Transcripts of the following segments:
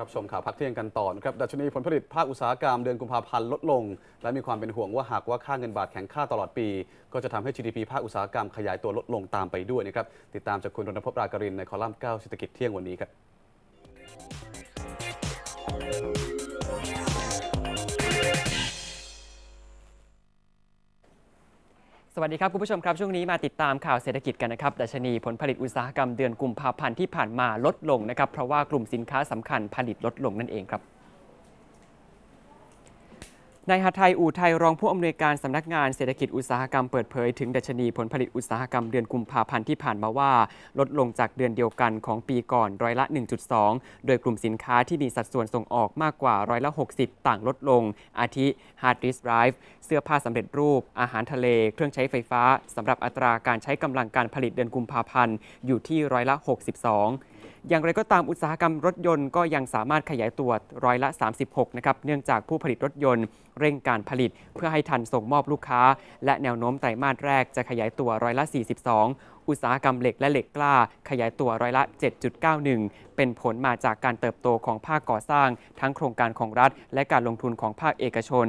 รับชมข่าวพักเที่ยงกันต่อนะครับดัชนีผลผลิตภาคอุตสาหกรรมเดือนกุมภาพันธ์ลดลง และมีความเป็นห่วงว่าหากว่าค่าเงินบาทแข็งค่าตลอดปี ก็จะทำให้ GDP ภาคอุตสาหกรรมขยายตัวลดลงตามไปด้วยนะครับติดตามจากคุณรณพรากรินในคอลัมน์9เศรษฐกิจเที่ยงวันนี้ครับ สวัสดีครับ คุณผู้ชมครับ ช่วงนี้มาติดตามข่าวเศรษฐกิจกันนะครับดัชนีผลผลิตอุตสาหกรรมเดือนกุมภาพันธ์ที่ผ่านมาลดลงนะครับ เพราะว่ากลุ่มสินค้าสำคัญผลิตลดลงนั่นเองครับ นายหทัยอู่ไทยรองผู้อำนวยการสำนักงานเศรษฐกิจอุตสาหกรรมเปิดเผยถึงดัชนีผลผลิตอุตสาหกรรมเดือนกุมภาพันธ์ที่ผ่านมาว่า ลดลงจากเดือนเดียวกันของปีก่อนร้อยละ 1.2 โดยกลุ่มสินค้าที่มีสัดส่วนส่งออกมากกว่าร้อยละ 60 ต่างลดลง อาทิ hard disk drive เสื้อผ้าสำเร็จรูป อาหารทะเล เครื่องใช้ไฟฟ้าสำหรับอัตราการใช้กำลังการผลิตเดือนกุมภาพันธ์อยู่ที่ร้อยละ 62อย่างไรก็ตามอุตสาหกรรมรถยนต์ก็ยังสามารถขยายตัวร้อยละ 36 นะครับ เนื่องจากผู้ผลิตรถยนต์เร่งการผลิต เพื่อให้ทันส่งมอบลูกค้า และแนวโน้มไตรมาสแรกจะขยายตัวร้อยละ 42 อุตสาหกรรมเหล็กและเหล็กกล้า ขยายตัวร้อยละ 7.91 เป็นผลมาจากการเติบโตของภาคก่อสร้าง ทั้งโครงการของรัฐ และการลงทุนของภาคเอกชน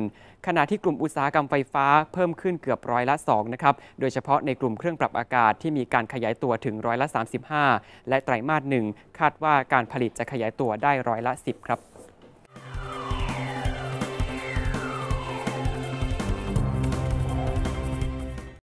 ขณะที่กลุ่มอุตสาหกรรมไฟฟ้าเพิ่มขึ้นเกือบร้อยละ 2 นะครับ โดยเฉพาะในกลุ่มเครื่องปรับอากาศที่มีการขยายตัวถึงร้อยละ 35 และไตรมาสหนึ่งคาดว่าการผลิตจะขยายตัวได้ร้อยละ 10 ครับ